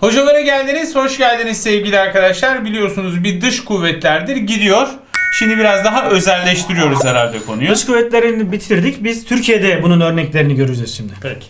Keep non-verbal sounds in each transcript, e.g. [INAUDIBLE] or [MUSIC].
Hocalara geldiniz, hoş geldiniz sevgili arkadaşlar. Biliyorsunuz bir dış kuvvetlerdir gidiyor. Şimdi biraz daha özelleştiriyoruz herhalde konuyu. Dış kuvvetlerini bitirdik. Biz Türkiye'de bunun örneklerini göreceğiz şimdi. Peki.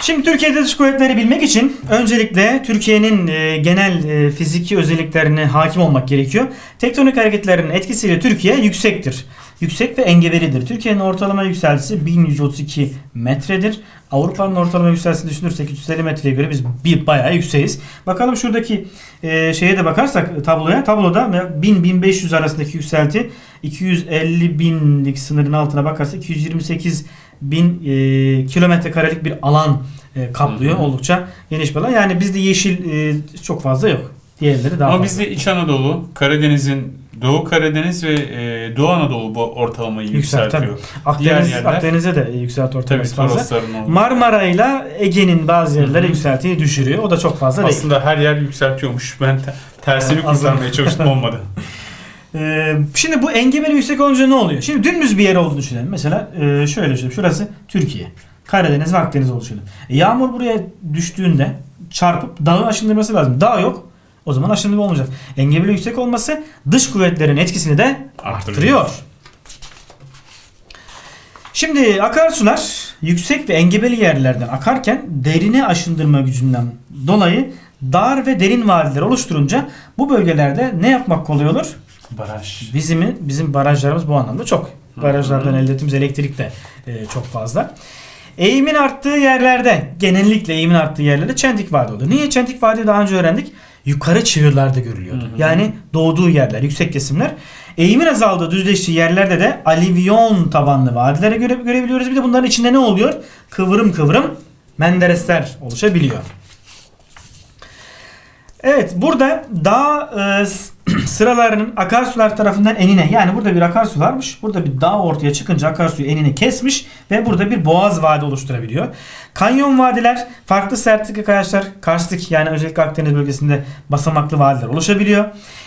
Şimdi Türkiye'de dış kuvvetleri bilmek için öncelikle Türkiye'nin e, genel e, fiziki özelliklerine hakim olmak gerekiyor. Tektonik hareketlerin etkisiyle Türkiye yüksektir. Yüksek ve engebelidir. Türkiye'nin ortalama yükseltisi 1132 metredir. Avrupa'nın ortalama yükseltisini düşünürsek 350 metreye göre biz bir bayağı yükseğiz. Bakalım şuradaki e, şeye de bakarsak tabloya. Tabloda 1000-1500 arasındaki yükselti 250 binlik sınırın altına bakarsak 228 bin e, kilometre karelik bir alan e, kaplıyor. Hı hı. Oldukça geniş bir alan. Yani bizde yeşil e, çok fazla yok. Diğerleri daha Ama fazla. bizde İç Anadolu, Karadeniz'in Doğu Karadeniz ve e, Doğu Anadolu bu ortalamayı Yükselt, yükseltiyor. Akdeniz, yerler- Akdeniz'e de yükselti Tabii ortalaması fazla. Torosların olduğu. Marmara ile Ege'nin bazı yerlere Hı hı. yükseltiyi düşürüyor. O da çok fazla değil. Aslında her yer yükseltiyormuş. Ben te- tersini kurtarmaya çalıştım olmadı. [LAUGHS] Ee, şimdi bu engebeli yüksek olunca ne oluyor? Şimdi dümdüz bir yer olduğunu düşünelim. Mesela e, şöyle düşünelim. Şurası Türkiye. Karadeniz ve Akdeniz oluşuyor. E, yağmur buraya düştüğünde çarpıp dağı aşındırması lazım. Dağ yok. O zaman aşındırma olmayacak. Engebeli yüksek olması dış kuvvetlerin etkisini de arttırıyor. Şimdi akarsular yüksek ve engebeli yerlerden akarken derine aşındırma gücünden dolayı dar ve derin vadiler oluşturunca bu bölgelerde ne yapmak kolay olur? Baraj. Bizim bizim barajlarımız bu anlamda çok. Barajlardan elde ettiğimiz elektrik de e, çok fazla. Eğimin arttığı yerlerde, genellikle eğimin arttığı yerlerde çentik vadi olur. Niye çentik vadi daha önce öğrendik? Yukarı çığırlarda görülüyordu. Hı hı. Yani doğduğu yerler, yüksek kesimler. Eğimin azaldığı, düzleştiği yerlerde de alivyon tabanlı vadilere göre görebiliyoruz. Bir de bunların içinde ne oluyor? Kıvrım kıvrım menderesler oluşabiliyor. Evet burada dağ e, [CLEARS THROAT] sıralarının akarsular tarafından enine yani burada bir akarsu varmış. Burada bir dağ ortaya çıkınca akarsuyu enine kesmiş ve burada bir boğaz vadi oluşturabiliyor. Kanyon vadiler farklı sertlikli kayaçlar karstik yani özellikle Akdeniz bölgesinde basamaklı vadiler oluşabiliyor.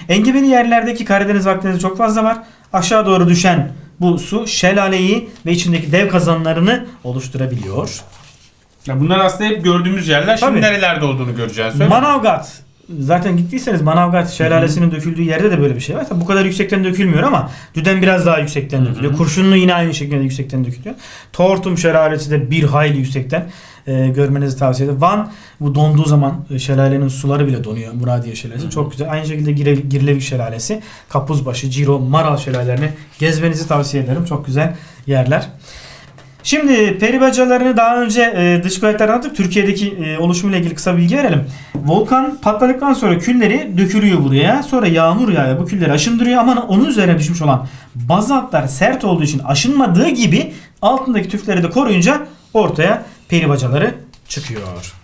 Engebeli yerlerdeki Karadeniz ve Akdeniz çok fazla var. Aşağı doğru düşen bu su şelaleyi ve içindeki dev kazanlarını oluşturabiliyor. Ya bunlar aslında hep gördüğümüz yerler. Şimdi Tabii. nerelerde olduğunu göreceğiz. Söyle. Manavgat. Zaten gittiyseniz Manavgat şelalesinin döküldüğü yerde de böyle bir şey var. Tabii bu kadar yüksekten dökülmüyor ama Düden biraz daha yüksekten dökülüyor. Kurşunlu yine aynı şekilde yüksekten dökülüyor. Tortum şelalesi de bir hayli yüksekten e, görmenizi tavsiye ederim. Van bu donduğu zaman e, şelalenin suları bile donuyor. Muradiye şelalesi çok güzel. Aynı şekilde Gire, Girlevik şelalesi, Kapuzbaşı, Ciro, Maral şelalelerini gezmenizi tavsiye ederim. Çok güzel yerler. Şimdi peri bacalarını daha önce e, dış kuvvetlerden anlattık. Türkiye'deki e, oluşumuyla ilgili kısa bilgi verelim. Volkan patladıktan sonra külleri dökülüyor buraya. Sonra yağmur yağıyor. Bu külleri aşındırıyor ama onun üzerine düşmüş olan bazaltlar sert olduğu için aşınmadığı gibi altındaki tüfleri de koruyunca ortaya peri bacaları çıkıyor.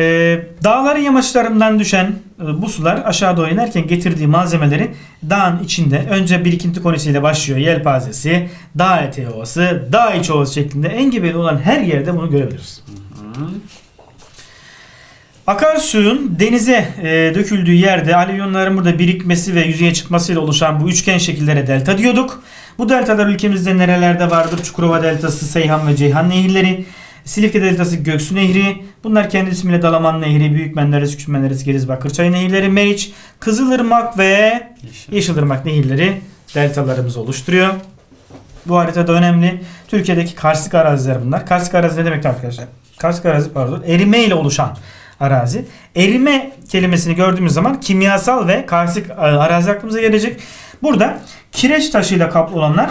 Ee, dağların yamaçlarından düşen e, bu sular aşağı doğru inerken getirdiği malzemeleri dağın içinde önce birikinti konisiyle başlıyor. Yelpazesi, dağ eteği ovası, dağ iç ovası şeklinde engebeli olan her yerde bunu görebiliriz. Akarsuyun denize e, döküldüğü yerde alüvyonların burada birikmesi ve yüzeye çıkmasıyla oluşan bu üçgen şekillere delta diyorduk. Bu deltalar ülkemizde nerelerde vardır? Çukurova Deltası, Seyhan ve Ceyhan nehirleri. Silifke Deltası Göksu Nehri. Bunlar kendi ismiyle Dalaman Nehri, Büyük Menderes, Küçük Menderes, Geriz Bakırçay Nehirleri, Meriç, Kızılırmak ve Yeşil. Yeşilırmak nehirleri deltalarımızı oluşturuyor. Bu haritada önemli. Türkiye'deki karstik araziler bunlar. Karstik arazi ne demek arkadaşlar? Karstik arazi pardon. Erime ile oluşan arazi. Erime kelimesini gördüğümüz zaman kimyasal ve karstik e, arazi aklımıza gelecek. Burada kireç taşıyla kaplı olanlar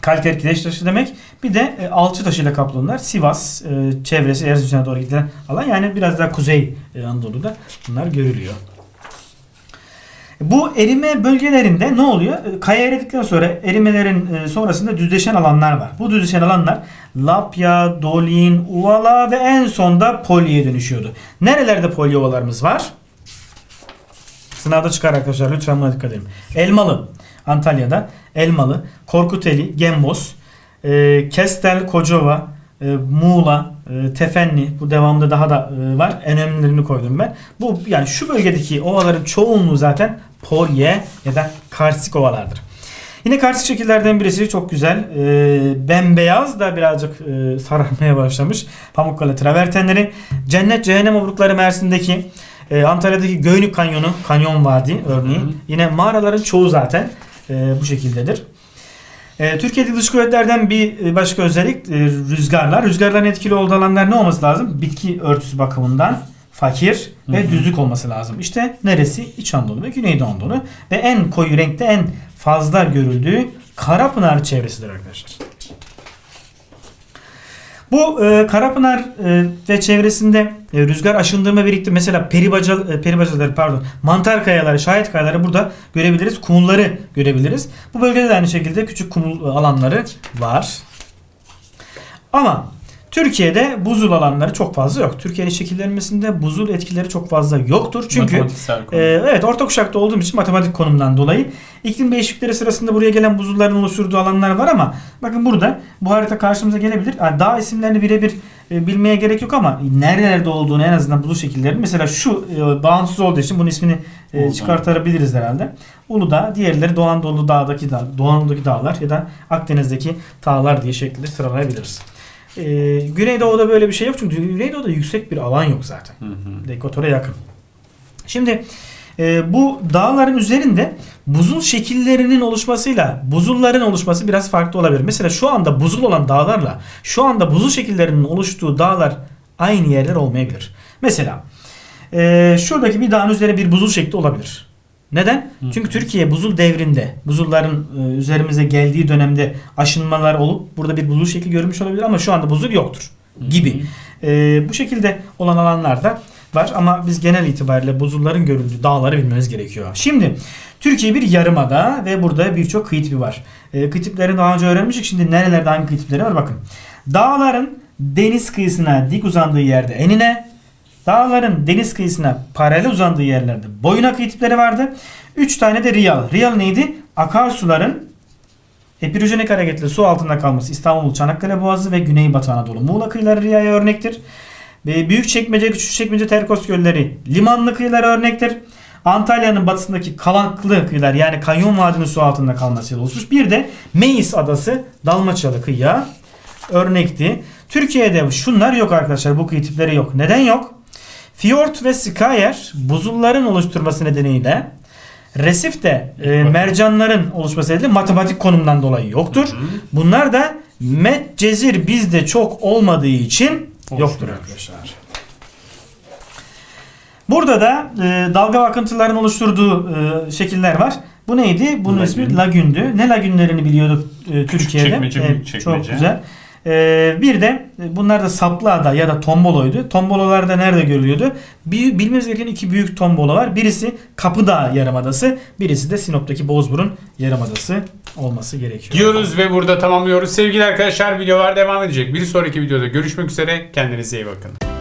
kalker kireç taşı demek. Bir de e, alçı taşıyla kaplı olanlar Sivas e, çevresi Erzincan'a doğru giden alan. Yani biraz daha kuzey e, Anadolu'da bunlar görülüyor. Bu erime bölgelerinde ne oluyor? E, Kaya eridikten sonra erimelerin e, sonrasında düzleşen alanlar var. Bu düzleşen alanlar Lapya, Dolin, Uvala ve en sonda Polye'ye dönüşüyordu. Nerelerde Polye ovalarımız var? Sınavda çıkar arkadaşlar lütfen buna dikkat edin. Elmalı Antalya'da, Elmalı, Korkuteli, Gembos, e, Kestel, Kocova, e, Muğla, e, Tefenli bu devamında daha da e, var. En önemlilerini koydum ben. Bu yani şu bölgedeki ovaların çoğunluğu zaten polye ya da karstik ovalardır. Yine karstik şekillerden birisi çok güzel. Ee, bembeyaz da birazcık e, sararmaya başlamış. Pamukkale travertenleri. Cennet Cehennem Obrukları Mersin'deki e, Antalya'daki Göynük Kanyonu, Kanyon Vadi örneği. Hı hı. Yine mağaraların çoğu zaten e, bu şekildedir. E, Türkiye'de dış kuvvetlerden bir e, başka özellik e, rüzgarlar. Rüzgarların etkili olduğu alanlar ne olması lazım? Bitki örtüsü bakımından fakir ve Hı hı. düzlük olması lazım. İşte neresi? İç Anadolu ve Güneydoğu Anadolu. Ve en koyu renkte en fazla görüldüğü Karapınar çevresidir arkadaşlar. Bu e, Karapınar e, ve çevresinde e, rüzgar aşındırma birikti. Mesela peribaca, e, peribacaları pardon mantar kayaları, şahit kayaları burada görebiliriz. Kumulları görebiliriz. Bu bölgede de aynı şekilde küçük kumul alanları var. Ama Türkiye'de buzul alanları çok fazla yok. Türkiye'nin şekillenmesinde buzul etkileri çok fazla yoktur. Çünkü ee, evet orta kuşakta olduğum için matematik konumdan dolayı iklim değişiklikleri sırasında buraya gelen buzulların oluşturduğu alanlar var ama bakın burada bu harita karşımıza gelebilir. Yani dağ isimlerini birebir e, bilmeye gerek yok ama nerelerde olduğunu en azından buzul şekillerini mesela şu e, bağımsız olduğu için bunun ismini e, çıkartabiliriz herhalde. Uludağ, diğerleri Doğu Anadolu Dağ'daki dağ, Doğu Anadolu'daki dağlar ya da Akdeniz'deki dağlar diye şekilde sıralayabiliriz. Ee, Güneydoğu'da böyle bir şey yok çünkü Güneydoğu'da yüksek bir alan yok zaten. Hı hı. Ekvatora yakın. Şimdi e, bu dağların üzerinde buzul şekillerinin oluşmasıyla buzulların oluşması biraz farklı olabilir. Mesela şu anda buzul olan dağlarla şu anda buzul şekillerinin oluştuğu dağlar aynı yerler olmayabilir. Mesela e, şuradaki bir dağın üzerine bir buzul şekli olabilir. Neden? Hı hı. Çünkü Türkiye buzul devrinde, buzulların e, üzerimize geldiği dönemde aşınmalar olup burada bir buzul şekli görmüş olabilir ama şu anda buzul yoktur gibi. E, bu şekilde olan alanlarda var ama biz genel itibariyle buzulların görüldüğü dağları bilmemiz gerekiyor. Şimdi Türkiye bir yarımada ve burada birçok kıyı tipi var. E, kıyı tiplerini daha önce öğrenmiştik. Şimdi nerelerde hangi kıyı tipleri var bakın. Dağların deniz kıyısına dik uzandığı yerde enine, dağların deniz kıyısına paralel uzandığı yerlerde boyuna kıyı tipleri vardı. 3 tane de riyal. Riyal neydi? Akarsuların epirojenik hareketle su altında kalması İstanbul, Çanakkale Boğazı ve Güneybatı Anadolu. Muğla kıyıları riyaya örnektir. Büyükçekmece, Küçükçekmece, Terkos gölleri limanlı kıyılara örnektir. Antalya'nın batısındaki Kalanklı kıyılar yani Kanyon Vadi'nin su altında kalmasıyla oluşmuş. Bir de Meis Adası Dalmaçyalı kıyıya örnekti. Türkiye'de şunlar yok arkadaşlar. Bu kıyı tipleri yok. Neden yok? Fiyort ve Skayer buzulların oluşturması nedeniyle Resif de e, mercanların oluşması nedeniyle matematik konumdan dolayı yoktur. Bunlar da met cezir bizde çok olmadığı için yoktur Oluşmuyor. arkadaşlar. Burada da e, dalga akıntıların oluşturduğu e, şekiller var. Bu neydi? Bunun Lagün. ismi lagündü. Ne lagünlerini biliyorduk e, Türkiye'de? çekmece, Evet, büyük Çok çekmece. güzel. E, bir de e, bunlar da Saplıada ya da Tombolo'ydu. Tombololar da nerede görülüyordu? Bir, bilmemiz gereken iki büyük tombolo var. Birisi Kapıdağ Yarımadası, birisi de Sinop'taki Bozburun Yarımadası olması gerekiyor. Diyoruz ve burada tamamlıyoruz. Sevgili arkadaşlar videolar devam edecek. Bir sonraki videoda görüşmek üzere. Kendinize iyi bakın.